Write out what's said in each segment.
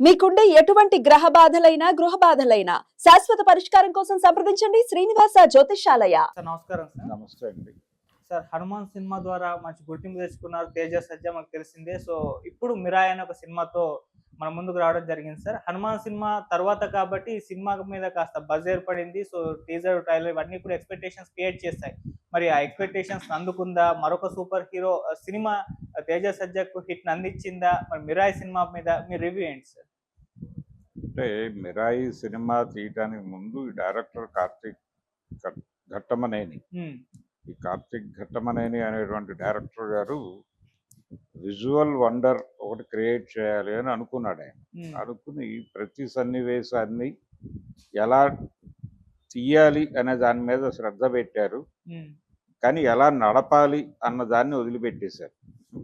మీకుండే ఎటువంటి గ్రహ బాధలైనా గృహ బాధలైనా శాశ్వత పరిష్కారం కోసం సంప్రదించండి శ్రీనివాస జ్యోతిషాలయ. నమస్కారం సార్. నమస్తే అండి. సార్ హనుమాన్ సినిమా ద్వారా మంచి గుర్తింపు తెచ్చుకున్నారు తేజ సజ్జ మనకు తెలిసిందే. సో ఇప్పుడు మిరాయ్ అనే ఒక సినిమాతో మన ముందుకు రావడం జరిగింది సార్. హనుమాన్ సినిమా తర్వాత కాబట్టి ఈ సినిమా మీద కాస్త బజ్ ఏర్పడింది. సో టీజర్ ట్రైలర్ ఇవన్నీ కూడా ఎక్స్పెక్టేషన్స్ క్రియేట్ చేస్తాయి మరి ఆ ఎక్స్పెక్టేషన్స్ అందుకుందా? మరొక సూపర్ హీరో సినిమా తేజ సజ్జకు హిట్ అందించిందా మరి మిరాయ్ సినిమా మీద మీ రివ్యూ ఏంటి సార్? అంటే మిరాయి సినిమా తీయటానికి ముందు డైరెక్టర్ కార్తీక్ ఘట్- ఘట్టమనేని ఈ కార్తీక్ ఘట్టమనేని అనేటువంటి డైరెక్టర్ గారు విజువల్ వండర్ ఒకటి క్రియేట్ చేయాలి అని అనుకున్నాడు ఆయన. అనుకుని ప్రతి సన్నివేశాన్ని ఎలా తీయాలి అనే దాని మీద శ్రద్ధ పెట్టారు. కానీ ఎలా నడపాలి అన్న దాన్ని వదిలిపెట్టేశారు.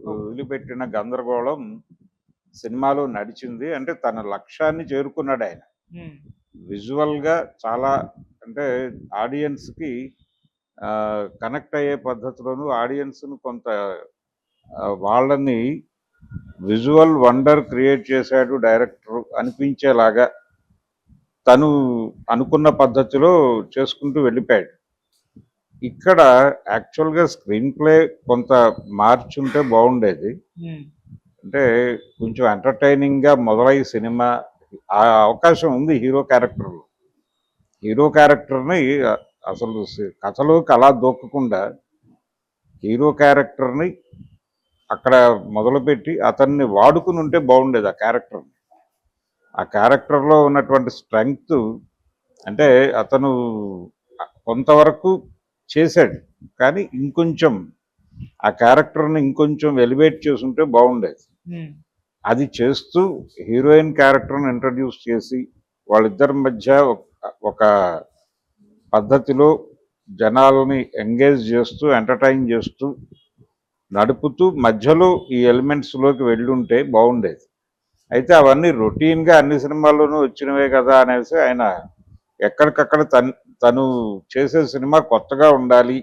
వదిలిపెట్టిన గందరగోళం సినిమాలో నడిచింది అంటే తన లక్ష్యాన్ని చేరుకున్నాడు ఆయన. విజువల్గా చాలా అంటే ఆడియన్స్కి కనెక్ట్ అయ్యే పద్ధతిలోనూ ఆడియన్స్ను కొంత వాళ్ళని విజువల్ వండర్ క్రియేట్ చేశాడు డైరెక్టర్ అనిపించేలాగా తను అనుకున్న పద్ధతిలో చేసుకుంటూ వెళ్ళిపోయాడు. ఇక్కడ యాక్చువల్గా స్క్రీన్ ప్లే కొంత మార్చుంటే బాగుండేది. అంటే కొంచెం ఎంటర్టైనింగ్గా మొదలై సినిమా ఆ అవకాశం ఉంది హీరో క్యారెక్టర్లో. హీరో క్యారెక్టర్ని అసలు కథలోకి అలా దూకకుండా హీరో క్యారెక్టర్ని అక్కడ మొదలుపెట్టి అతన్ని వాడుకుని ఉంటే బాగుండేది ఆ క్యారెక్టర్ని. ఆ క్యారెక్టర్లో ఉన్నటువంటి స్ట్రెంగ్త్ అంటే అతను కొంతవరకు చేశాడు కానీ ఇంకొంచెం ఆ క్యారెక్టర్ని ఇంకొంచెం ఎలివేట్ చేసుంటే బాగుండేది. అది చేస్తూ హీరోయిన్ క్యారెక్టర్ని ఇంట్రడ్యూస్ చేసి వాళ్ళిద్దరి మధ్య ఒక పద్ధతిలో జనాలని ఎంగేజ్ చేస్తూ ఎంటర్టైన్ చేస్తూ నడుపుతూ మధ్యలో ఈ ఎలిమెంట్స్లోకి వెళ్ళుంటే బాగుండేది. అయితే అవన్నీ రొటీన్గా అన్ని సినిమాల్లోనూ వచ్చినవే కదా అనేసి ఆయన ఎక్కడికక్కడ తన్ తను చేసే సినిమా కొత్తగా ఉండాలి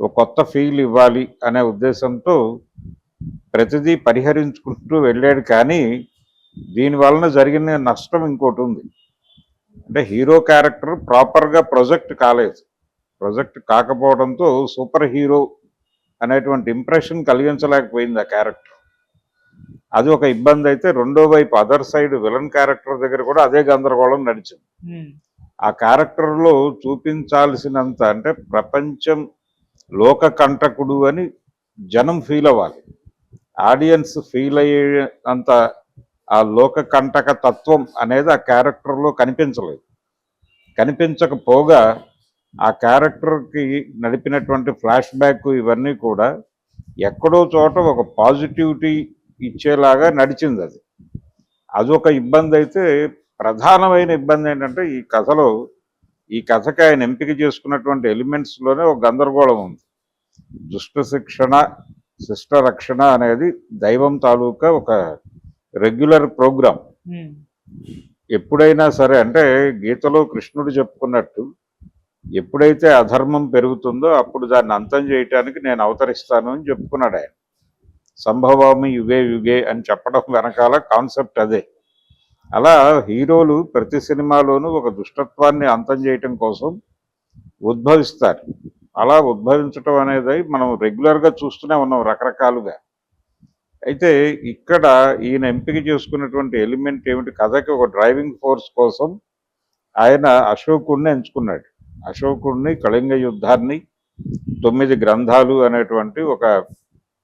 ఒక కొత్త ఫీల్ ఇవ్వాలి అనే ఉద్దేశంతో ప్రతిదీ పరిహరించుకుంటూ వెళ్ళాడు. కానీ దీని వలన జరిగిన నష్టం ఇంకోటి ఉంది. అంటే హీరో క్యారెక్టర్ ప్రాపర్గా ప్రొజెక్ట్ కాలేదు. ప్రొజెక్ట్ కాకపోవడంతో సూపర్ హీరో అనేటువంటి ఇంప్రెషన్ కలిగించలేకపోయింది ఆ క్యారెక్టర్. అది ఒక ఇబ్బంది అయితే రెండో వైపు అదర్ సైడ్ విలన్ క్యారెక్టర్ దగ్గర కూడా అదే గందరగోళం నడిచింది. ఆ క్యారెక్టర్లో చూపించాల్సినంత అంటే ప్రపంచం లోక కంటకుడు అని జనం ఫీల్ అవ్వాలి. ఆడియన్స్ ఫీల్ అయ్యే అంత ఆ లోక కంటక తత్వం అనేది ఆ క్యారెక్టర్లో కనిపించలేదు. కనిపించకపోగా ఆ క్యారెక్టర్కి నడిపినటువంటి ఫ్లాష్ బ్యాక్ ఇవన్నీ కూడా ఎక్కడో చోట ఒక పాజిటివిటీ ఇచ్చేలాగా నడిచింది అది. అదొక ఇబ్బంది అయితే ప్రధానమైన ఇబ్బంది ఏంటంటే ఈ కథలో ఈ కథకి ఆయన ఎంపిక చేసుకున్నటువంటి ఎలిమెంట్స్లోనే ఒక గందరగోళం ఉంది. దుష్ట శిక్షణ శిష్ట రక్షణ అనేది దైవం తాలూకా ఒక రెగ్యులర్ ప్రోగ్రామ్. ఎప్పుడైనా సరే అంటే గీతలో కృష్ణుడు చెప్పుకున్నట్టు ఎప్పుడైతే అధర్మం పెరుగుతుందో అప్పుడు దాన్ని అంతం చేయటానికి నేను అవతరిస్తాను అని చెప్పుకున్నాడు ఆయన. సంభవామి యుగే యుగే అని చెప్పడం వెనకాల కాన్సెప్ట్ అదే. అలా హీరోలు ప్రతి సినిమాలోనూ ఒక దుష్టత్వాన్ని అంతం చేయటం కోసం ఉద్భవిస్తారు. అలా ఉద్భవించటం అనేది మనం రెగ్యులర్గా చూస్తూనే ఉన్నాం రకరకాలుగా. అయితే ఇక్కడ ఈయన ఎంపిక చేసుకున్నటువంటి ఎలిమెంట్ ఏమిటి? కథకి ఒక డ్రైవింగ్ ఫోర్స్ కోసం ఆయన అశోకుడిని ఎంచుకున్నాడు. అశోకుడిని కళింగ యుద్ధాన్ని తొమ్మిది గ్రంథాలు అనేటువంటి ఒక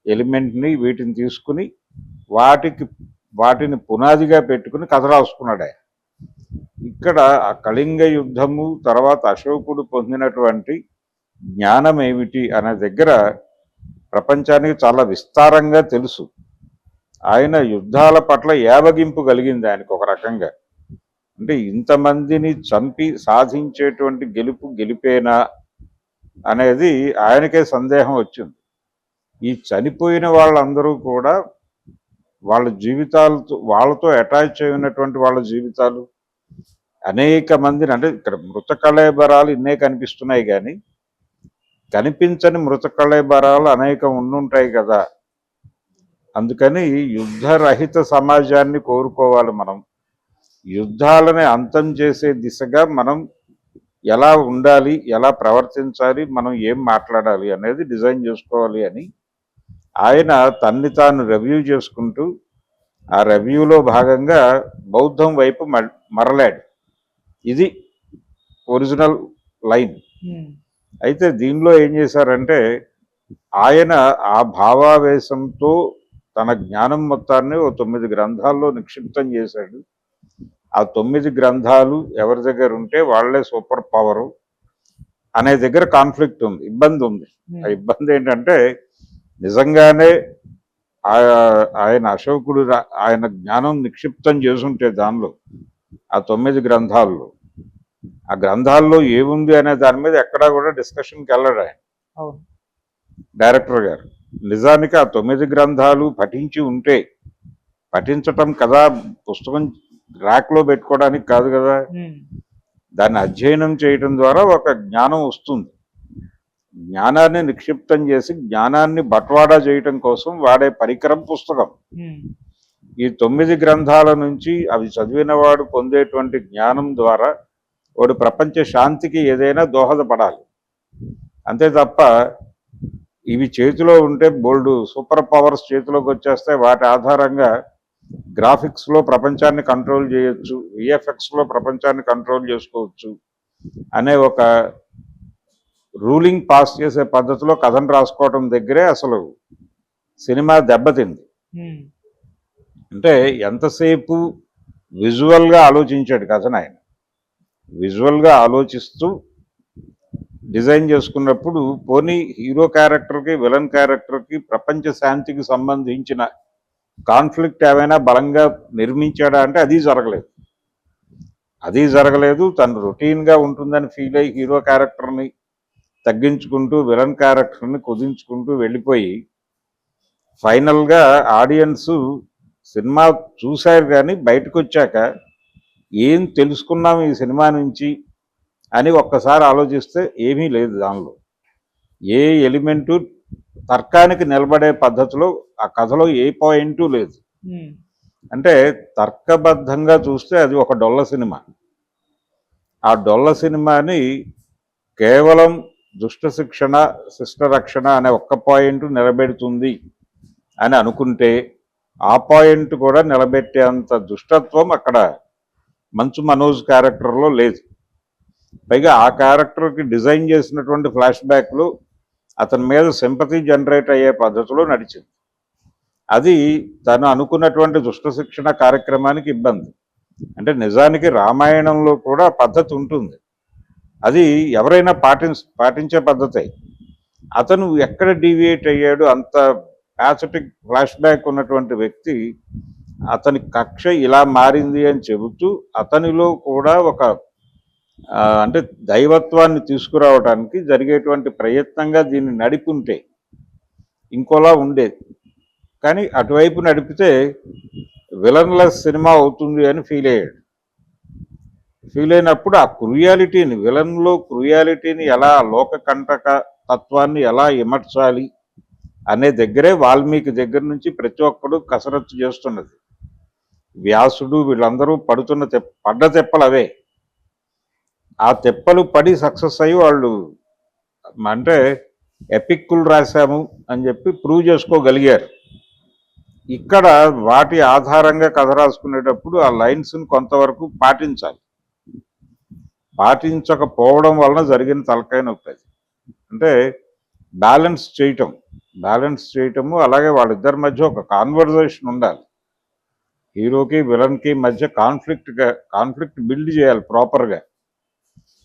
ఎలిమెంట్ని వీటిని తీసుకుని వాటికి వాటిని పునాదిగా పెట్టుకుని కథ రాసుకున్నాడు ఆయన. ఇక్కడ ఆ కళింగ యుద్ధము తర్వాత అశోకుడు పొందినటువంటి జ్ఞానం ఏమిటి అనే దగ్గర ప్రపంచానికి చాలా విస్తారంగా తెలుసు. ఆయన యుద్ధాల పట్ల ఏవగింపు కలిగింది ఆయనకు ఒక రకంగా. అంటే ఇంతమందిని చంపి సాధించేటువంటి గెలుపు గెలిపేనా అనేది ఆయనకే సందేహం వచ్చింది. ఈ చనిపోయిన వాళ్ళందరూ కూడా వాళ్ళ జీవితాలతో వాళ్ళతో అటాచ్ అయినటువంటి వాళ్ళ జీవితాలు అనేక మందిని అంటే ఇక్కడ మృత కళేబరాలు ఇన్నే కనిపిస్తున్నాయి కానీ కనిపించని మృత కళేబరాలు అనేకం ఉండుంటాయి కదా. అందుకని యుద్ధరహిత సమాజాన్ని కోరుకోవాలి మనం. యుద్ధాలని అంతం చేసే దిశగా మనం ఎలా ఉండాలి ఎలా ప్రవర్తించాలి మనం ఏం మాట్లాడాలి అనేది డిజైన్ చేసుకోవాలి అని ఆయన తన్ని తాను రివ్యూ చేసుకుంటూ ఆ రివ్యూలో భాగంగా బౌద్ధం వైపు మ- మరలాడు. ఇది ఒరిజినల్ లైన్. ఉమ్, అయితే దీనిలో ఏం చేశారంటే ఆయన ఆ భావావేశంతో తన జ్ఞానం మొత్తాన్ని ఓ తొమ్మిది గ్రంథాల్లో నిక్షిప్తం చేశాడు. ఆ తొమ్మిది గ్రంథాలు ఎవరి దగ్గర ఉంటే వాళ్ళే సూపర్ పవరు అనే దగ్గర కాన్ఫ్లిక్ట్ ఉంది ఇబ్బంది ఉంది. ఆ ఇబ్బంది ఏంటంటే నిజంగానే ఆయన అశోకుడు ఆయన జ్ఞానం నిక్షిప్తం చేసుంటే దానిలో ఆ తొమ్మిది గ్రంథాల్లో ఆ గ్రంథాల్లో ఏముంది అనే దాని మీద ఎక్కడా కూడా డిస్కషన్కి వెళ్ళడు ఆయన. డైరెక్టర్ గారు. నిజానికి ఆ తొమ్మిది గ్రంథాలు పఠించి ఉంటే పఠించటం కదా పుస్తకం ర్యాక్లో పెట్టుకోవడానికి కాదు కదా. దాన్ని అధ్యయనం చేయటం ద్వారా ఒక జ్ఞానం వస్తుంది. జ్ఞానాన్ని నిక్షిప్తం చేసి జ్ఞానాన్ని బట్వాడా చేయటం కోసం వాడే పరికరం పుస్తకం. ఈ తొమ్మిది గ్రంథాల నుంచి అవి చదివిన వాడు పొందేటువంటి జ్ఞానం ద్వారా వాడు ప్రపంచ శాంతికి ఏదైనా దోహదపడాలి. అంతే తప్ప ఇవి చేతిలో ఉంటే బోల్డ్ సూపర్ పవర్స్ చేతిలోకి వచ్చేస్తే వాటి ఆధారంగా గ్రాఫిక్స్లో ప్రపంచాన్ని కంట్రోల్ చేయొచ్చు విఎఫ్ఎక్స్లో ప్రపంచాన్ని కంట్రోల్ చేసుకోవచ్చు అనే ఒక రూలింగ్ పాస్ చేసే పద్ధతిలో కథను రాసుకోవటం దగ్గరే అసలు సినిమా దెబ్బతింది. అంటే ఎంతసేపు విజువల్గా ఆలోచించాడు కథను ఆయన విజువల్గా ఆలోచిస్తూ డిజైన్ చేసుకున్నప్పుడు పోనీ హీరో క్యారెక్టర్కి విలన్ క్యారెక్టర్కి ప్రపంచ శాంతికి సంబంధించిన కాన్ఫ్లిక్ట్ ఏమైనా బలంగా నిర్మించాడా అంటే అది జరగలేదు. అది జరగలేదు. తను రొటీన్గా ఉంటుందని ఫీల్ అయ్యి హీరో క్యారెక్టర్ని తగ్గించుకుంటూ విలన్ క్యారెక్టర్ని కుదించుకుంటూ వెళ్ళిపోయి ఫైనల్గా ఆడియన్స్ సినిమా చూశారు కానీ బయటకు వచ్చాక ఏం తెలుసుకున్నాం ఈ సినిమా నుంచి? అని ఒక్కసారి ఆలోచిస్తే ఏమీ లేదు దానిలో. ఏ ఎలిమెంటు తర్కానికి నిలబడే పద్ధతిలో ఆ కథలో ఏ పాయింటు లేదు. అంటే తర్కబద్ధంగా చూస్తే అది ఒక డొల్ల సినిమా. ఆ డొల్ల సినిమాని కేవలం దుష్ట శిక్షణ శిష్ట రక్షణ అనే ఒక్క పాయింట్ నిలబెడుతుంది అని అనుకుంటే ఆ పాయింట్ కూడా నిలబెట్టేంత దుష్టత్వం అక్కడ మంచు మనోజ్ క్యారెక్టర్లో లేదు. పైగా ఆ క్యారెక్టర్కి డిజైన్ చేసినటువంటి ఫ్లాష్ బ్యాక్లు అతని మీద సింపతి జనరేట్ అయ్యే పద్ధతిలో నడిచింది. అది తను అనుకున్నటువంటి దుష్ట శిక్షణ కార్యక్రమానికి ఇబ్బంది. అంటే నిజానికి రామాయణంలో కూడా పద్ధతి ఉంటుంది. అది ఎవరైనా పాటించ పాటించే పద్ధతే. అతను ఎక్కడ డీవియేట్ అయ్యాడు అంత ప్యాథటిక్ ఫ్లాష్ బ్యాక్ ఉన్నటువంటి వ్యక్తి అతని కక్ష ఇలా మారింది అని చెబుతూ అతనిలో కూడా ఒక అంటే దైవత్వాన్ని తీసుకురావడానికి జరిగేటువంటి ప్రయత్నంగా దీన్ని నడిపుంటే ఇంకోలా ఉండేది. కానీ అటువైపు నడిపితే విలన్లెస్ సినిమా అవుతుంది అని ఫీల్ అయ్యాడు. ఫీల్ అయినప్పుడు ఆ క్రుయాలిటీని విలన్లో క్రుయాలిటీని ఎలా లోకకంటక తత్వాన్ని ఎలా ఇమర్చాలి అనే దగ్గరే వాల్మీకి దగ్గర నుంచి ప్రతి ఒక్కడు కసరత్తు చేస్తున్నది. వ్యాసుడు వీళ్ళందరూ పడుతున్న తెప్ప పడ్డ తెప్పలు అవే. ఆ తెప్పలు పడి సక్సెస్ అయ్యి వాళ్ళు అంటే ఎపిక్కులు రాశాము అని చెప్పి ప్రూవ్ చేసుకోగలిగారు. ఇక్కడ వాటి ఆధారంగా కథ రాసుకునేటప్పుడు ఆ లైన్స్ని కొంతవరకు పాటించాలి. పాటించకపోవడం వలన జరిగిన తలకాయ నొప్పి అంటే బ్యాలెన్స్ చేయటం బ్యాలెన్స్ చేయటము అలాగే వాళ్ళిద్దరి మధ్య ఒక కాన్వర్జేషన్ ఉండాలి. హీరోకి విలన్కి మధ్య కాన్ఫ్లిక్ట్ కాన్ఫ్లిక్ట్ బిల్డ్ చేయాలి ప్రాపర్గా.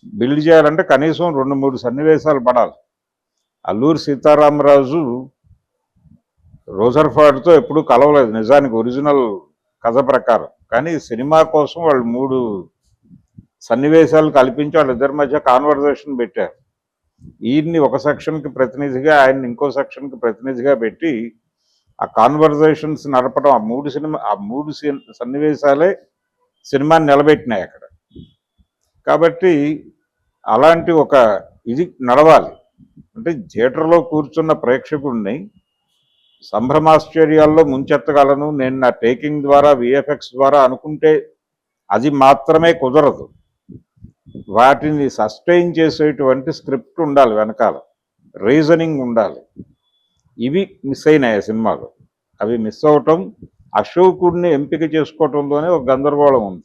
బిల్డ్ చేయాలంటే కనీసం రెండు మూడు సన్నివేశాలు పడాలి. అల్లూరి సీతారామరాజు రోజర్ఫాడ్తో ఎప్పుడూ కలవలేదు. నిజానికి ఒరిజినల్ కథ ప్రకారం. కానీ సినిమా కోసం వాళ్ళు మూడు సన్నివేశాలు కల్పించి వాళ్ళిద్దరి మధ్య కాన్వర్జేషన్ పెట్టారు. ఈయన్ని ఒక సెక్షన్కి ప్రతినిధిగా ఆయన్ని ఇంకో సెక్షన్కి ప్రతినిధిగా పెట్టి ఆ కాన్వర్జేషన్స్ నడపడం ఆ మూడు సినిమా ఆ మూడు సన్నివేశాలే సినిమాని నిలబెట్టినాయి అక్కడ. కాబట్టి అలాంటి ఒక ఇది నడవాలి. అంటే థియేటర్లో కూర్చున్న ప్రేక్షకుడిని సంభ్రమాశ్చర్యాల్లో ముంచెత్తగలను. నేను నా టేకింగ్ ద్వారా విఎఫ్ఎక్స్ ద్వారా అనుకుంటే అది మాత్రమే కుదరదు. వాటిని సస్టైన్ చేసేటువంటి స్క్రిప్ట్ ఉండాలి వెనకాల. రీజనింగ్ ఉండాలి. ఇవి మిస్ అయినాయి ఆ అవి మిస్ అవటం అశోకుడిని ఎంపిక చేసుకోవటంలోనే ఒక గందరగోళం ఉంది.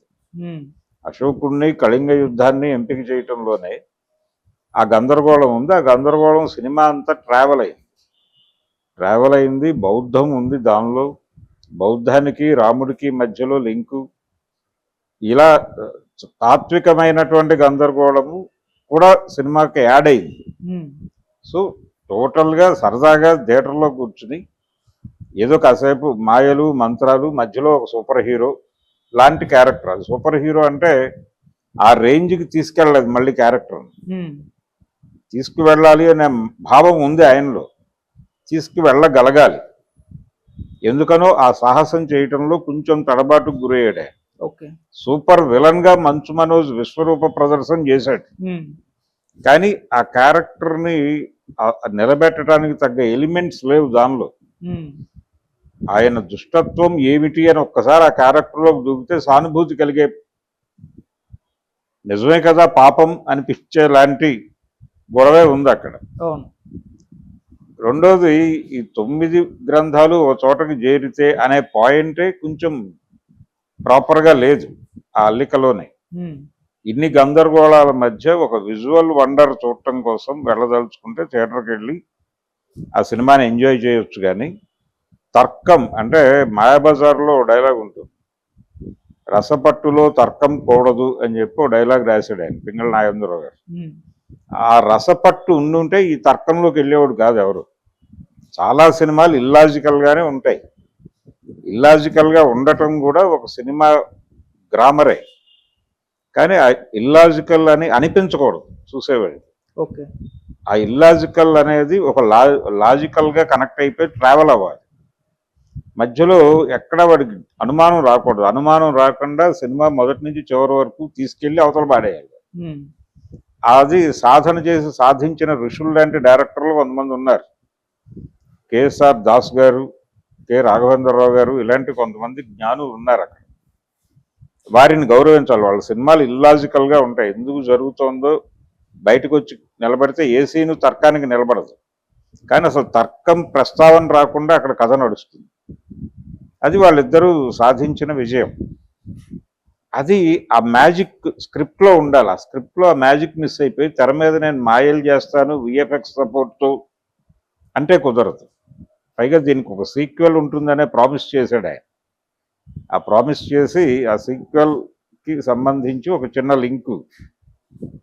అశోకుడిని కళింగ యుద్ధాన్ని ఎంపిక చేయటంలోనే ఆ గందరగోళం ఉంది. ఆ గందరగోళం సినిమా అంతా ట్రావెల్ అయింది. ట్రావెల్ అయింది బౌద్ధం ఉంది దానిలో. బౌద్ధానికి రాముడికి మధ్యలో లింకు. ఇలా తాత్వికమైనటువంటి గందరగోళము కూడా సినిమాకి యాడ్ అయింది. సో టోటల్గా సరదాగా థియేటర్లో కూర్చుని ఏదో కాసేపు మాయలు మంత్రాలు మధ్యలో ఒక సూపర్ హీరో లాంటి క్యారెక్టర్. అది సూపర్ హీరో అంటే ఆ రేంజ్కి తీసుకెళ్ళలేదు మళ్ళీ క్యారెక్టర్. తీసుకువెళ్ళాలి అనే భావం ఉంది ఆయనలో. తీసుకువెళ్ళగలగాలి. ఎందుకనో ఆ సాహసం చేయటంలో కొంచెం తడబాటుకు గురయ్యాడు. సూపర్ విలన్గా మంచు మనోజ్ విశ్వరూప ప్రదర్శన చేశాడు. కానీ ఆ క్యారెక్టర్ని ఆ- ఆ నిలబెట్టడానికి తగ్గ ఎలిమెంట్స్ లేవు దానిలో. ఆయన దుష్టత్వం ఏమిటి అని ఒక్కసారి ఆ క్యారెక్టర్లోకి దూకితే సానుభూతి కలిగే నిజమే కదా పాపం అనిపించే లాంటి గొడవే ఉంది అక్కడ. రెండోది ఈ తొమ్మిది గ్రంథాలు ఒక చోటకి చేరితే అనే పాయింటే కొంచెం ప్రాపర్గా లేదు ఆ అల్లికలోనే. ఇన్ని గందరగోళాల మధ్య ఒక విజువల్ వండర్ చూడటం కోసం వెళ్ళదలుచుకుంటే థియేటర్కి వెళ్ళి ఆ సినిమాని ఎంజాయ్ చేయొచ్చు కానీ తర్కం అంటే మాయాబజార్లో డైలాగ్ ఉంటుంది. రసపట్టులో తర్కం కూడదు అని చెప్పి డైలాగ్ రాశాడు ఆయన పింగళ నాగేంద్రరావు గారు. ఆ రసపట్టు ఉండుంటే ఈ తర్కంలోకి వెళ్ళేవాడు కాదు ఎవరు. చాలా సినిమాలు illogical గానే ఉంటాయి. Illogical గా ఉండటం కూడా ఒక సినిమా గ్రామరే. కానీ ఆ ఇల్లాజికల్ అని అనిపించకూడదు చూసేవాడు ఓకే. ఆ ఇల్లాజికల్ అనేది ఒక లా లాజికల్గా కనెక్ట్ అయిపోయి ట్రావెల్ అవ్వాలి. మధ్యలో ఎక్కడ వాడికి అనుమానం రాకూడదు. అనుమానం రాకుండా సినిమా మొదటి నుంచి చివరి వరకు తీసుకెళ్ళి అవతల పాడేయాలి. అది సాధన చేసి సాధించిన ఋషులు లాంటి డైరెక్టర్లు కొంతమంది ఉన్నారు. కేఎస్ఆర్ దాస్ గారు కె రాఘవేంద్రరావు గారు ఇలాంటి కొంతమంది జ్ఞానులు ఉన్నారు అక్కడ. వారిని గౌరవించాలి. వాళ్ళ సినిమాలు illogical గా ఉంటాయి. ఎందుకు జరుగుతోందో బయటకు వచ్చి నిలబడితే ఏ సీను తర్కానికి నిలబడదు. కానీ అసలు తర్కం ప్రస్తావన రాకుండా అక్కడ కథ నడుస్తుంది. అది వాళ్ళిద్దరూ సాధించిన విజయం. అది ఆ మ్యాజిక్ స్క్రిప్ట్లో ఉండాలి. ఆ స్క్రిప్ట్లో ఆ మ్యాజిక్ మిస్ అయిపోయి తెర మీద నేను మాయలు చేస్తాను విఎఫ్ఎక్స్ సపోర్ట్ అంటే కుదరదు. పైగా దీనికి ఒక సీక్వెల్ ఉంటుందనే ప్రామిస్ చేశాడు ఆయన. ఆ ప్రామిస్ చేసి ఆ సీక్వెల్కి సంబంధించి ఒక చిన్న లింకు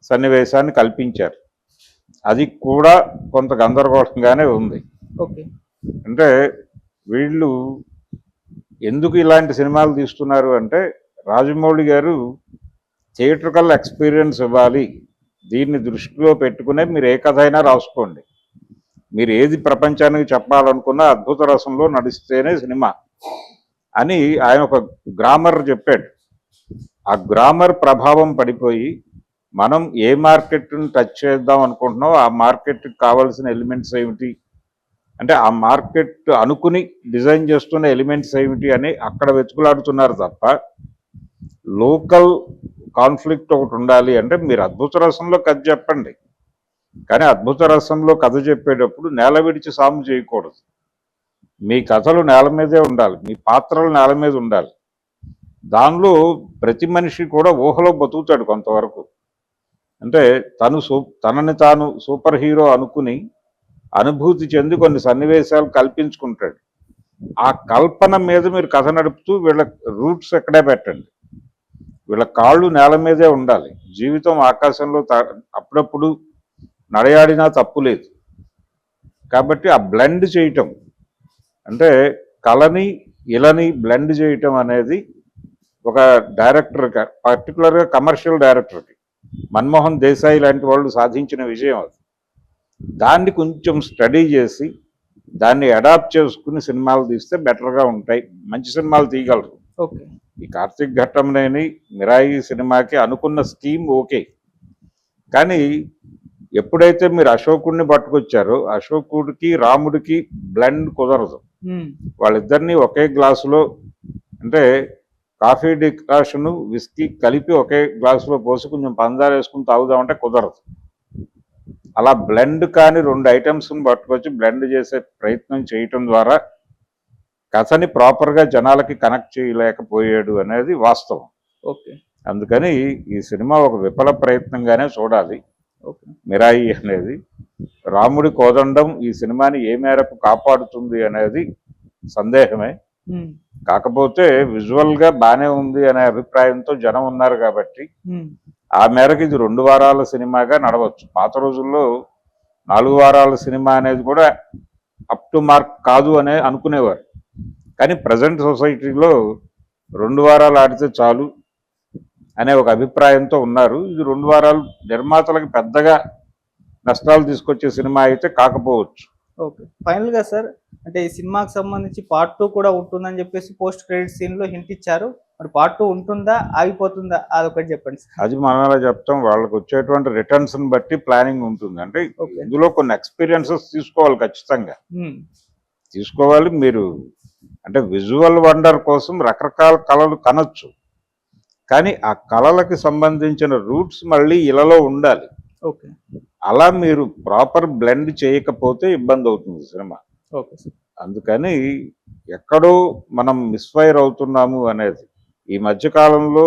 సన్నివేశాన్ని కల్పించారు. అది కూడా కొంత గందరగోళంగానే ఉంది. ఓకే. అంటే వీళ్ళు ఎందుకు ఇలాంటి సినిమాలు తీస్తున్నారు అంటే రాజమౌళి గారు థియేట్రికల్ ఎక్స్పీరియన్స్ ఇవ్వాలి. దీన్ని దృష్టిలో పెట్టుకునే మీరు ఏ కథ అయినా రాసుకోండి. మీరు ఏది ప్రపంచానికి చెప్పాలనుకున్నా అద్భుత రసంలో నడిస్తేనే సినిమా అని ఆయన ఒక గ్రామర్ చెప్పాడు. ఆ గ్రామర్ ప్రభావం పడిపోయి మనం ఏ మార్కెట్ని టచ్ చేద్దాం అనుకుంటున్నాం ఆ మార్కెట్కి కావాల్సిన ఎలిమెంట్స్ ఏమిటి? అంటే ఆ మార్కెట్ అనుకుని డిజైన్ చేస్తున్న ఎలిమెంట్స్ ఏమిటి అని అక్కడ వెతుకులాడుతున్నారు తప్ప లోకల్ కాన్ఫ్లిక్ట్ ఒకటి ఉండాలి అంటే మీరు అద్భుత రసంలో కథ చెప్పండి. కానీ అద్భుత రసంలో కథ చెప్పేటప్పుడు నేల విడిచి సాము చేయకూడదు. మీ కథలు నేల మీదే ఉండాలి. మీ పాత్రలు నేల మీద ఉండాలి. దానిలో ప్రతి మనిషి కూడా ఊహలో బతుకుతాడు కొంతవరకు. అంటే తను సూ తనని తాను సూపర్ హీరో అనుకుని అనుభూతి చెంది కొన్ని సన్నివేశాలు కల్పించుకుంటాడు. ఆ కల్పన మీద మీరు కథ నడుపుతూ వీళ్ళ రూట్స్ ఎక్కడే పెట్టండి. వీళ్ళ కాళ్ళు నేల మీదే ఉండాలి. జీవితం ఆకాశంలో త- అప్పుడప్పుడు నడయాడినా తప్పు లేదు. కాబట్టి ఆ బ్లెండ్ చేయటం. అంటే కళని ఇలని బ్లెండ్ చేయటం అనేది ఒక డైరెక్టర్ పర్టికులర్గా కమర్షియల్ డైరెక్టర్కి మన్మోహన్ దేశాయి లాంటి వాళ్ళు సాధించిన విజయం అది. దాన్ని కొంచెం స్టడీ చేసి దాన్ని అడాప్ట్ చేసుకుని సినిమాలు తీస్తే బెటర్గా ఉంటాయి. మంచి సినిమాలు తీయగలరు. ఓకే. ఈ కార్తీక్ ఘట్టంనేని మిరాయి సినిమాకి అనుకున్న స్కీమ్ ఓకే. కానీ ఎప్పుడైతే మీరు అశోకుడిని పట్టుకొచ్చారో అశోకుడికి రాముడికి బ్లెండ్ కుదరదు. వాళ్ళిద్దరిని ఒకే గ్లాసులో అంటే కాఫీ డికాషన్ విస్కీ కలిపి ఒకే గ్లాసులో పోసి కొంచెం పందారు వేసుకుని తాగుదామంటే కుదరదు. అలా బ్లెండ్ కాని రెండు ఐటమ్స్ని పట్టుకొచ్చి బ్లెండ్ చేసే ప్రయత్నం చేయటం ద్వారా కథని ప్రాపర్గా జనాలకి కనెక్ట్ చేయలేకపోయాడు అనేది వాస్తవం. ఓకే. అందుకని ఈ సినిమా ఒక విఫల ప్రయత్నంగానే చూడాలి. ఓకే. మిరాయి అనేది రాముడి కోదండం ఈ సినిమాని ఏ మేరకు కాపాడుతుంది అనేది సందేహమే. కాకపోతే విజువల్గా బానే ఉంది అనే అభిప్రాయంతో జనం ఉన్నారు కాబట్టి ఆ మేరకు ఇది రెండు వారాల సినిమాగా నడవచ్చు. పాత రోజుల్లో నాలుగు వారాల సినిమా అనేది కూడా అప్ టు మార్క్ కాదు అనే అనుకునేవారు. కానీ ప్రజెంట్ సొసైటీలో రెండు వారాలు ఆడితే చాలు అనే ఒక అభిప్రాయంతో ఉన్నారు. ఇది రెండు వారాలు నిర్మాతలకు పెద్దగా నష్టాలు తీసుకొచ్చే సినిమా అయితే కాకపోవచ్చు. ఓకే. ఫైనల్గా సార్ అంటే ఈ సినిమాకి సంబంధించి పార్ట్ టూ కూడా ఉంటుందని చెప్పేసి పోస్ట్ క్రెడిట్ సీన్లో హింట్ ఇచ్చారు. మరి పార్ట్ టూ ఉంటుందా? ఆగిపోతుందా? అదొకటి చెప్పండి సార్ అది మనం ఎలా చెప్తాం. వాళ్ళకి వచ్చేటువంటి రిటర్న్స్ బట్టి ప్లానింగ్ ఉంటుంది. అంటే ఇందులో కొన్ని ఎక్స్పీరియన్సెస్ తీసుకోవాలి ఖచ్చితంగా. ఉమ్, తీసుకోవాలి. మీరు అంటే విజువల్ వండర్ కోసం రకరకాల కళలు కనొచ్చు. కానీ ఆ కళలకి సంబంధించిన రూట్స్ మళ్ళీ ఇలాలో ఉండాలి. అలా మీరు ప్రాపర్ బ్లెండ్ చేయకపోతే ఇబ్బంది అవుతుంది సినిమా. అందుకని ఎక్కడో మనం మిస్ఫైర్ అవుతున్నాము అనేది ఈ మధ్యకాలంలో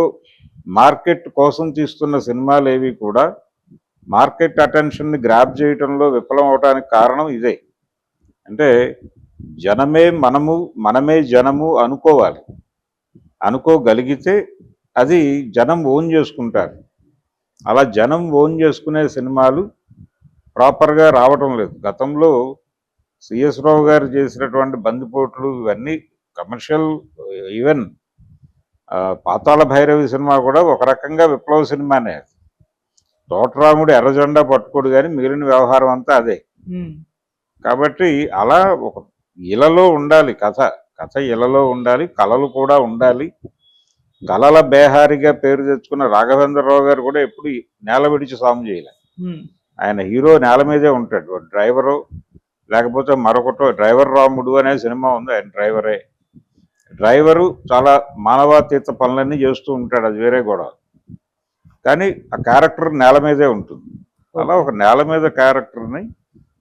మార్కెట్ కోసం తీస్తున్న సినిమాలు ఏవి కూడా మార్కెట్ అటెన్షన్ని గ్రాప్ చేయటంలో విఫలం అవడానికి కారణం ఇదే. అంటే జనమే మనము మనమే జనము అనుకోవాలి. అనుకోగలిగితే అది జనం ఓన్ చేసుకుంటారు. అలా జనం ఓన్ చేసుకునే సినిమాలు ప్రాపర్గా రావటం లేదు. గతంలో సిఎస్ రావు గారు చేసినటువంటి బందిపోట్లు ఇవన్నీ కమర్షియల్ ఈవెన్ పాతాళ భైరవి సినిమా కూడా ఒక రకంగా విప్లవ సినిమానే తోటరాముడు ఎర్రజెండా పట్టుకోడు కానీ మిగిలిన వ్యవహారం అంతా అదే. కాబట్టి అలా ఒక ఇలలో ఉండాలి కథ. కథ ఇలలో ఉండాలి కళలు కూడా ఉండాలి. కళల బేహారిగా పేరు తెచ్చుకున్న రాఘవేంద్రరావు గారు కూడా ఎప్పుడు నేల విడిచి సాము చేయలే. ఆయన హీరో నేల మీదే ఉంటాడు. డ్రైవరు లేకపోతే మరొకటో డ్రైవర్ రాముడు అనే సినిమా ఉంది ఆయన డ్రైవరే. డ్రైవరు చాలా మానవాతీత పనులన్నీ చేస్తూ ఉంటాడు అది వేరే గొడవ. కానీ ఆ క్యారెక్టర్ నేల మీదే ఉంటుంది. అలా ఒక నేల మీద క్యారెక్టర్ని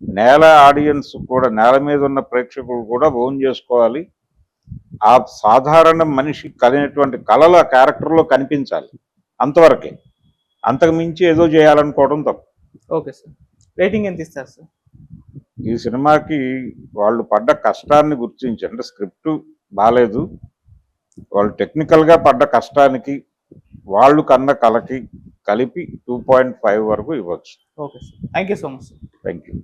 నేల ఆడియన్స్ కూడా నేల మీద ఉన్న ప్రేక్షకులు కూడా ఓన్ చేసుకోవాలి. ఆ సాధారణ మనిషి కలిగినటువంటి కళలు ఆ క్యారెక్టర్లో కనిపించాలి అంతవరకే. అంతకు మించి ఏదో చేయాలనుకోవడం తప్పు. Okay sir. రేటింగ్ ఎంత ఇస్తారు సార్? ఈ సినిమాకి వాళ్ళు పడ్డ కష్టాన్ని గుర్తించి అంటే స్క్రిప్ట్ బాగాలేదు వాళ్ళు టెక్నికల్గా పడ్డ కష్టానికి వాళ్ళు కన్న కళకి కలిపి టూ పాయింట్ ఫైవ్ వరకు ఇవ్వచ్చు. Okay sir. Thank you so much sir. Thank you